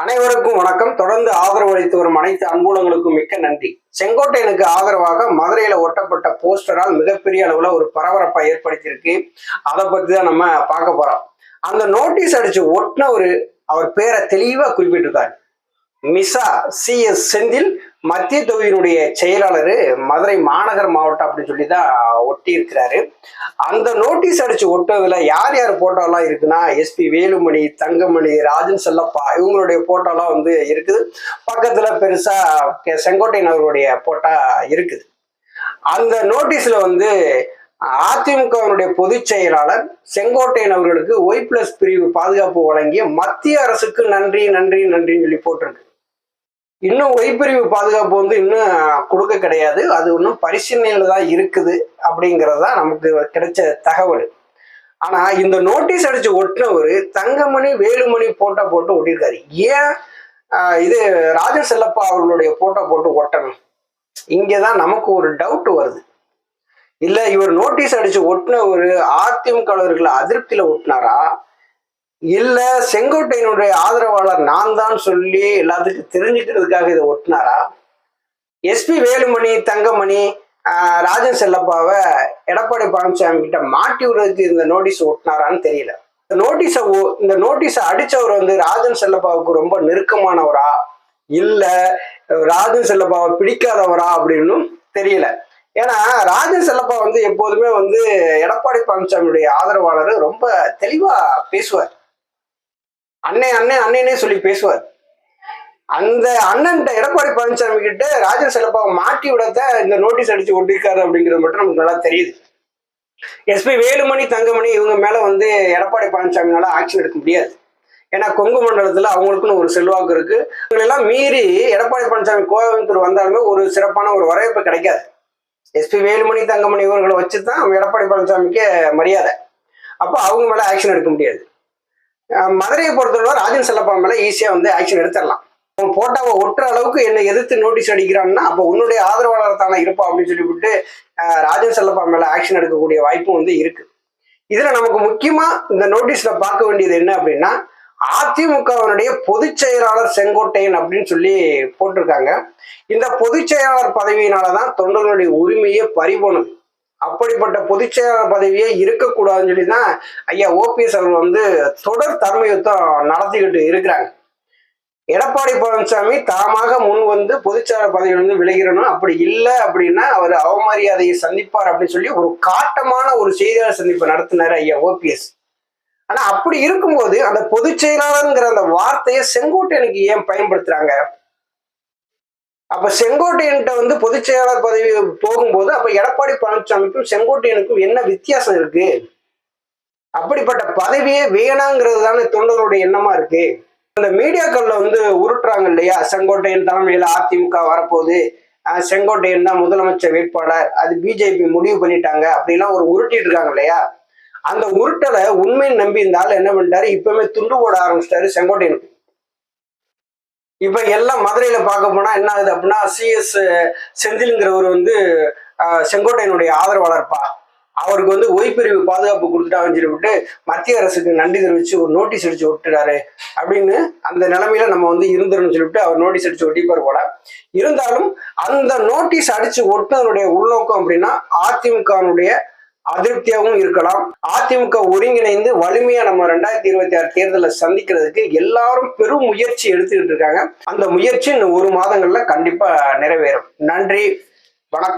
அனைவருக்கும் வணக்கம். தொடர்ந்து ஆதரவு அளித்து வரும் அனைத்து அன்புலங்களுக்கும் மிக்க நன்றி. செங்கோட்டையனுக்கு ஆதரவாக மதுரையில ஒட்டப்பட்ட போஸ்டரால் மிகப்பெரிய அளவுல ஒரு பரபரப்பை ஏற்படுத்தியிருக்கு. அதை பத்தி தான் நம்ம பார்க்க போறோம். அந்த நோட்டீஸ் அடிச்சு ஒட்டினவரு அவர் பேரை தெளிவா குறிப்பிட்டிருக்காரு. மிசா சி எஸ் செந்தில் மத்திய தொகுதியினுடைய செயலாளர் மதுரை மாநகர் மாவட்டம் அப்படின்னு சொல்லி தான் ஒட்டி இருக்கிறாரு அந்த நோட்டீஸ் அடிச்சு ஒட்டதுல யார் யார் போட்டோலாம் இருக்குன்னா எஸ்பி வேலுமணி தங்கமணி ராஜன் செல்லப்பா இவங்களுடைய போட்டோலாம் வந்து இருக்குது. பக்கத்துல பெருசா கே- செங்கோட்டையன் அவர்களுடைய போட்டா இருக்குது. அந்த நோட்டீஸ்ல வந்து அதிமுகவினுடைய பொதுச் செயலாளர் செங்கோட்டையன் அவர்களுக்கு ஒய் பிளஸ் பிரிவு பாதுகாப்பு வழங்கிய மத்திய அரசுக்கு நன்றி நன்றி நன்றின்னு சொல்லி போட்டிருக்கு. இன்னும் ஒய்பிரிவு பாதுகாப்பு வந்து இன்னும் கொடுக்க கிடையாது. அது இன்னும் பரிசீலனையில தான் இருக்குது அப்படிங்கிறது தான் நமக்கு கிடைச்ச தகவல். ஆனா இந்த நோட்டீஸ் அடிச்சு ஒட்டினவர் தங்கமணி வேலுமணி போட்டோ போட்டு ஒட்டியிருக்காரு. ஏன் இது ராஜன் செல்லப்பா அவர்களுடைய போட்டோ போட்டு ஒட்டணும்? இங்கதான் நமக்கு ஒரு டவுட் வருது. இல்ல இவர் நோட்டீஸ் அடிச்சு ஒட்டின ஒரு அதிமுகவர்களை அதிருப்தியில ஒட்டினாரா? இல்ல செங்கோட்டையினுடைய ஆதரவாளர் நான் தான் சொல்லி எல்லாத்துக்கும் தெரிஞ்சுக்கிறதுக்காக இதை ஒட்டினாரா எஸ்பி வேலுமணி தங்கமணி ராஜன் செல்லப்பாவை எடப்பாடி பழனிசாமி கிட்ட மாட்டி விடுறதுக்கு இந்த நோட்டீஸ் ஒட்டினாரான்னு தெரியல. இந்த நோட்டீஸை இந்த நோட்டீஸை அடிச்சவர் வந்து ராஜன் செல்லப்பாவுக்கு ரொம்ப நெருக்கமானவரா? இல்ல ராஜன் செல்லப்பாவை பிடிக்காதவரா அப்படின்னு தெரியல. ஏன்னா ராஜன் செல்லப்பா வந்து எப்போதுமே வந்து எடப்பாடி பழனிசாமியுடைய ஆதரவாளர் ரொம்ப தெளிவா பேசுவார். அண்ணே அண்ணே அண்ணனே சொல்லி பேசுவார். அந்த அண்ணன்ட்ட எடப்பாடி பழனிசாமி கிட்ட ராஜன் செல்லப்பாவை மாட்டி விடத்த இந்த நோட்டீஸ் அடிச்சு ஒட்டிருக்காரு அப்படிங்கிறது மட்டும் நமக்கு நல்லா தெரியுது. எஸ்பி வேலுமணி தங்கமணி இவங்க மேல வந்து எடப்பாடி பழனிசாமினால ஆக்ஷன் எடுக்க முடியாது. ஏன்னா கொங்கு மண்டலத்துல அவங்களுக்குன்னு ஒரு செல்வாக்கு இருக்கு. இவங்களெல்லாம் மீறி எடப்பாடி பழனிசாமி கோயம்புத்தூர் வந்தாலுமே ஒரு சிறப்பான ஒரு வரவேற்பு கிடைக்காது. எஸ்பி வேலுமணி தங்கமணி இவர்களை வச்சு தான் எடப்பாடி பழனிசாமிக்கு மரியாதை. அப்போ அவங்க மேல ஆக்ஷன் எடுக்க முடியாது. மதுரையை பொறுத்தவரை ராஜன் செல்லப்பா மேல ஈஸியா வந்து ஆக்ஷன் எடுத்துடலாம். அவன் போட்டாவை ஒட்டுற அளவுக்கு என்னை எதிர்த்து நோட்டீஸ் அடிக்கிறான்னா அப்போ உன்னுடைய ஆதரவாளர் தானே இருப்பா அப்படின்னு சொல்லிவிட்டு அஹ் ராஜன் செல்லப்பா மேல ஆக்ஷன் எடுக்கக்கூடிய வாய்ப்பும் வந்து இருக்கு. இதுல நமக்கு முக்கியமா இந்த நோட்டீஸ்ல பார்க்க வேண்டியது என்ன அப்படின்னா அதிமுகவினுடைய பொதுச் செயலாளர் செங்கோட்டையன் அப்படின்னு சொல்லி போட்டிருக்காங்க. இந்த பொதுச் செயலாளர் பதவியினாலதான் தொண்டர்களுடைய உரிமையே பறிபோனது. அப்படிப்பட்ட பொதுச் செயலாளர் பதவியே இருக்கக்கூடாதுன்னு சொல்லி தான் ஐயா ஓபிஎஸ் அவர்கள் வந்து தொடர் தலைமை யுத்தம் நடத்திக்கிட்டு இருக்கிறாங்க. எடப்பாடி பழனிசாமி தாமாக முன் வந்து பொதுச்செயலாளர் பதவியிலிருந்து விலகிறணும். அப்படி இல்லை அப்படின்னா அவர் அவமரியாதையை சந்திப்பார் அப்படின்னு சொல்லி ஒரு காட்டமான ஒரு செய்தியாளர் சந்திப்பு நடத்தினார் ஐயா ஓபிஎஸ். ஆனா அப்படி இருக்கும்போது அந்த பொதுச் செயலாளருங்கிற அந்த வார்த்தையை செங்கோட்டையனுக்கு ஏன் பயன்படுத்துறாங்க? அப்ப செங்கோட்டையன்கிட்ட வந்து பொதுச் செயலாளர் பதவி போகும்போது அப்ப எடப்பாடி பழனிசாமிக்கும் செங்கோட்டையனுக்கும் என்ன வித்தியாசம் இருக்கு? அப்படிப்பட்ட பதவியே வேணாங்கிறது தானே தொண்டர்களுடைய எண்ணமா இருக்கு. இந்த மீடியாக்கள்ல வந்து உருட்டுறாங்க இல்லையா? செங்கோட்டையன் தலைமையில அதிமுக வரப்போகுது. செங்கோட்டையன் தான் முதலமைச்சர் வேட்பாளர். அது பிஜேபி முடிவு பண்ணிட்டாங்க. அப்படிலாம் ஒரு உருட்டிட்டு இருக்காங்க இல்லையா? அந்த உருட்டலை உண்மையை நம்பி இருந்தாலும் என்ன பண்ணிட்டாரு? இப்பவுமே துண்டு போட ஆரம்பிச்சிட்டாரு செங்கோட்டையனுக்கு. இப்ப எல்லாம் மதுரையில பார்க்க போனா என்ன ஆகுது அப்படின்னா சிஎஸ் செந்தில்ங்கிறவர் வந்து செங்கோட்டையனுடைய ஆதரவாளர்ப்பா. அவருக்கு வந்து ஓய்பிரிவு பாதுகாப்பு கொடுத்துட்டாங்கன்னு சொல்லிவிட்டு மத்திய அரசுக்கு நன்றி தெரிவிச்சு ஒரு நோட்டீஸ் அடிச்சு விட்டுறாரு அப்படின்னு அந்த நிலைமையில நம்ம வந்து இருந்துருன்னு சொல்லிவிட்டு அவர் நோட்டீஸ் அடிச்சு ஒட்டிப்பார் போல. இருந்தாலும் அந்த நோட்டீஸ் அடிச்சு ஒட்டினதனுடைய உள்நோக்கம் அப்படின்னா அதிமுகனுடைய அதிருப்தியாகவும் இருக்கலாம். அதிமுக ஒருங்கிணைந்து வலிமையா நம்ம ரெண்டாயிரத்தி இருபத்தி ஆறு தேர்தலை சந்திக்கிறதுக்கு எல்லாரும் பெரும் முயற்சி எடுத்துக்கிட்டு இருக்காங்க. அந்த முயற்சி இன்னும் ஒரு மாதங்கள்ல கண்டிப்பா நிறைவேறும். நன்றி வணக்கம்.